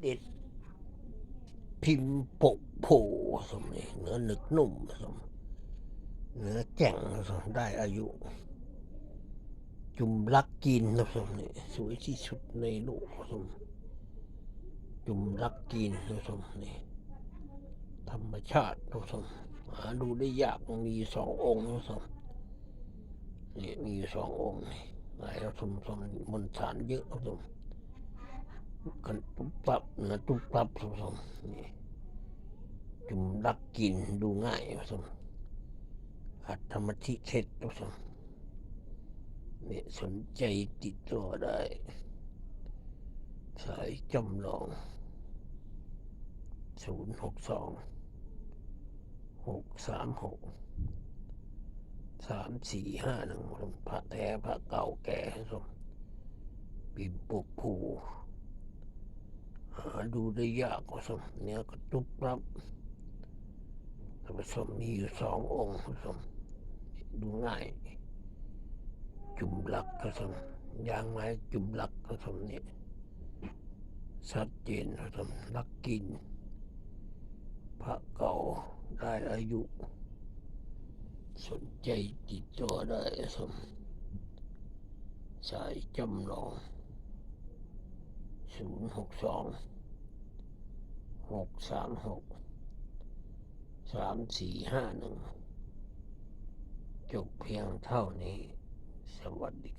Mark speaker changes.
Speaker 1: เด็ดพิมพ์ปกโผสมนี่เนื้อหนึกนุ่มสมเนื้อแจ่งสมได้อายุ จุ่มลักกินนะสมนี่สวยที่สุดในโลกสมจุ่มลักกินนะสมนี่ธรรมชาตินะสมหาดูได้ยากมีสององค์นะสมนี่มีสององค์นี่หลายสมสมมนสารเยอะนะสม กันตุ๊บปับนะตุ๊บปับสมสมนี่จุ่มรักกินดูง่ายผสมอัตมธิเทศสมเนี่ยสนใจติดต่อได้ สายจำลอง ศูนย์หกสองหกสามหกสามสี่ห้าหนึ่งพระแท้พระเก่าแก่สมปิมปุกผู หาดูได้ยากผสมเนี่ยก็ตุบรับผู้ชมมีอยู่สององค์ผู้ชมดูง่าย จุ่มหลักผู้ชมยางไม้จุ่มหลักผู้ชมเนี่ยชัดเจนผู้ชมลักกิน พระเก่าได้อายุ สนใจติดต่อได้ผู้ชมสายจำลอง ศูนย์หกสองหกสามหกสามสี่ห้าหนึ่งจบเพียงเท่านี้ สวัสดี